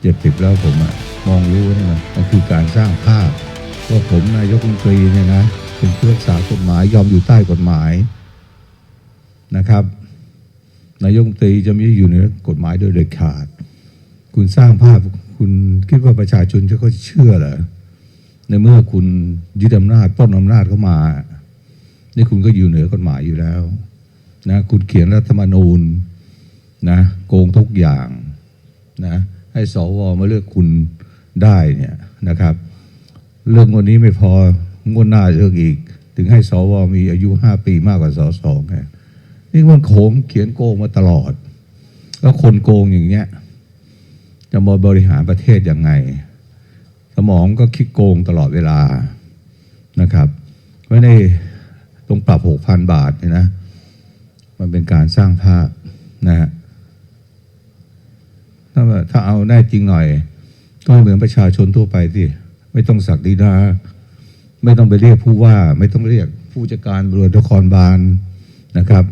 เจ็ดสิบแล้วผมอะมองรู้นี่มันมันคือการสร้างภาพว่าผมนายกรัฐมนตรีเนี่ยนะเป็นผู้รักษากฎหมายยอมอยู่ใต้กฎหมายนะครับ นายกรัฐมนตรีจะไม่อยู่เหนือกฎหมายโดยเด็ดขาด คุณสร้างภาพคุณคิดว่าประชาชนจะก็เชื่อเหรอในเมื่อคุณยึดอำนาจปล้นอำนาจเข้ามานี่คุณก็อยู่เหนือกฎหมายอยู่แล้วนะคุณเขียนรัฐธรรมนูญนะโกงทุกอย่างนะ ให้สวมาเลือกคุณได้เนี่ยนะครับ เรื่องวันนี้ไม่พองวดหน้าเลือกอีก ถึงให้สวมีอายุห้าปีมากกว่าสสไงนี่มันโขมเขียนโกงมาตลอด แล้วคนโกงอย่างเงี้ยจะมาบริหารประเทศยังไง สมองก็คิดโกงตลอดเวลานะครับไม่ได้ตรงปรับหกพันบาทเนี่ยนะ มันเป็นการสร้างภาพนะฮะ ถ้าถ้าเอาได้จริงหน่อย ก็เหมือนประชาชนทั่วไปสิไม่ต้องสักดีนาไม่ต้องไปเรียกผู้ว่า ไม่ต้องเรียกผู้จัดการตำรวจนครบาลนะครับ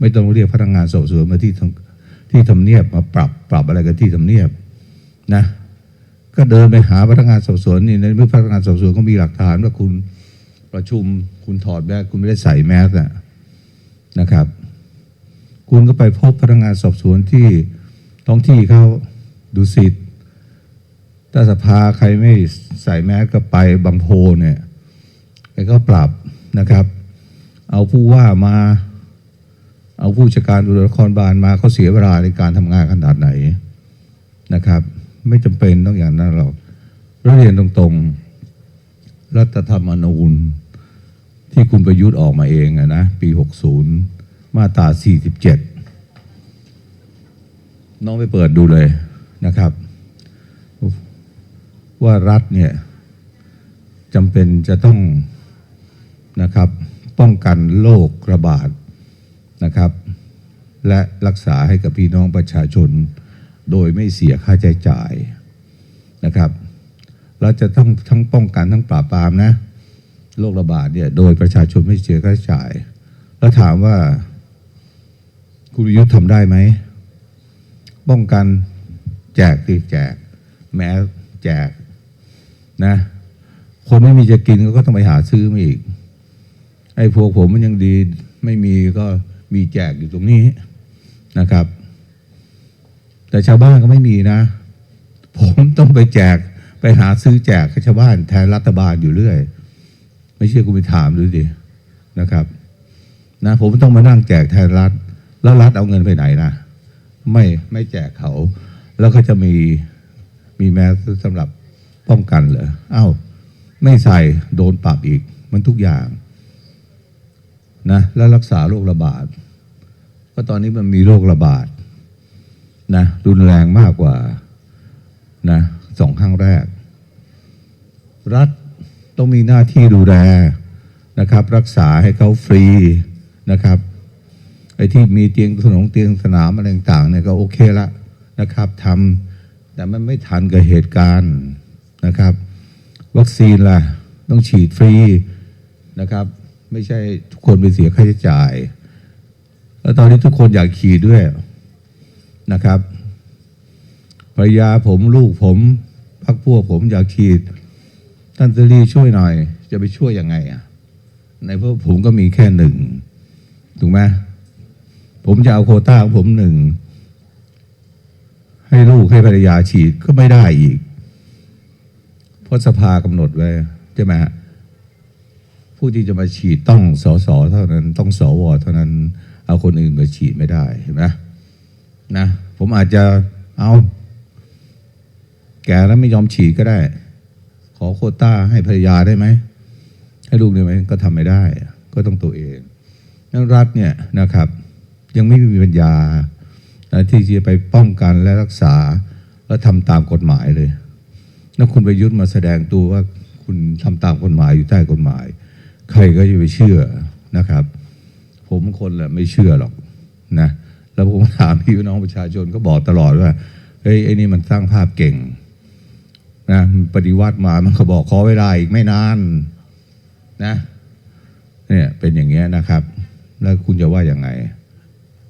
ไม่ต้องเรียกพนักงานสอบสวนมาที่ทำที่ทำเนียบมาปรับปรับอะไรกันที่ทำเนียบนะ ก็เดินไปหาพนักงานสอบสวนนี่ในเมื่อพนักงานสอบสวนก็มีหลักฐานว่าคุณประชุมคุณถอดแมสคุณไม่ได้ใส่แมสอะนะครับ คุณก็ไปพบพนักงานสอบสวนที่ ท้องที่เขาดูสิทธิ์ถ้าสภาใครไม่ใส่แมสก็ไปบางโพเนี่ยไปก็ปรับนะครับ เอาผู้ว่ามา เอาผู้จัดการตำรวจนครบาลมาเขาเสียเวลาในการทำงานขนาดไหนนะครับ ไม่จำเป็นต้องอย่างนั้นหรอกแล้วเรียนตรงๆ รัฐธรรมนูญ ที่คุณประยุทธ์ออกมาเองนะ ปี 60 มาตรา47 น้องไปเปิดดูเลยนะครับ ว่ารัฐเนี่ยจำเป็นจะต้องนะครับ ป้องกันโรคระบาดนะครับ และรักษาให้กับพี่น้องประชาชน โดยไม่เสียค่าใช้จ่ายนะครับเราจะต้องทั้งป้องกันทั้งปราบปรามนะโรคระบาดเนี่ยโดยประชาชนไม่เสียค่าใช้จ่าย แล้วถามว่าคุณปรยุทธ์ทำได้ไหม ป้องกันแจกตีแจก แม้แจกนะ คนไม่มีจะกินก็ต้องไปหาซื้อมาอีก ไอ้พวกผมมันยังดี ไม่มีก็มีแจกอยู่ตรงนี้นะครับ แต่ชาวบ้านก็ไม่มีนะ ผมต้องไปแจกไปหาซื้อแจกให้ชาวบ้านแทนรัฐบาลอยู่เรื่อย ไม่เชื่อกูไปถามดูดินะครับ นะผมต้องมานั่งแจกแทนรัฐ แล้วรัฐเอาเงินไปไหนนะ ไม่ไม่แจกเขา แล้วก็จะมีมีแมสสำหรับป้องกันเหรอเอ้าไม่ใส่โดนปรับอีก มันทุกอย่างนะแล้วรักษาโรคระบาดก็ตอนนี้มันมีโรคระบาดนะรุนแรงมากกว่านะสองครั้งแรก รัฐต้องมีหน้าที่ดูแลนะครับ รักษาให้เขาฟรีนะครับ ไอ้ที่มีเตียงสนองเตียงสนามอะไรต่างๆเนี่ยก็โอเคละนะครับทำแต่มันไม่ทันกับเหตุการณ์นะครับ วัคซีนล่ะต้องฉีดฟรีนะครับ ไม่ใช่ทุกคนไปเสียค่าใช้จ่าย แล้วตอนนี้ทุกคนอยากฉีดด้วยนะครับภรรยาผมลูกผมพักพวกผมอยากฉีดท่านเตรีช่วยหน่อย จะไปช่วยยังไงอะในเพราะผมก็มีแค่หนึ่งถูกไหม ผมจะเอาโคต้าของผมหนึ่ง ให้ลูกให้ภรรยาฉีดก็ไม่ได้อีก เพราะสภากำหนดไว้ใช่ไหมฮะผู้ที่จะมาฉีดต้องสสเท่านั้นต้องสวเท่านั้น เอาคนอื่นมาฉีดไม่ได้เห็นไหมนะผมอาจจะเอา แกแล้วไม่ยอมฉีดก็ได้ ขอโคต้าให้ภรรยาได้ไหม ให้ลูกได้ไหมก็ทำไม่ได้ ก็ต้องตัวเองนั้นรัฐเนี่ยนะครับ ยังไม่มีปัญญาที่จะไปป้องกันและรักษาและทำตามกฎหมายเลยแล้วคุณประยุทธ์มาแสดงตัวว่าคุณทำตามกฎหมายอยู่ใต้กฎหมาย ใครก็จะไปเชื่อนะครับ ผมคนแหละไม่เชื่อหรอกนะแล้วผมถามพี่น้องประชาชนก็บอกตลอดว่าเฮ้ยไอ้นี่มันสร้างภาพเก่งนะปฏิวัติมามันก็บอกขอเวลาอีกไม่นานนะเนี่ยเป็นอย่างเงี้ยนะครับ แล้วคุณจะว่าอยังไง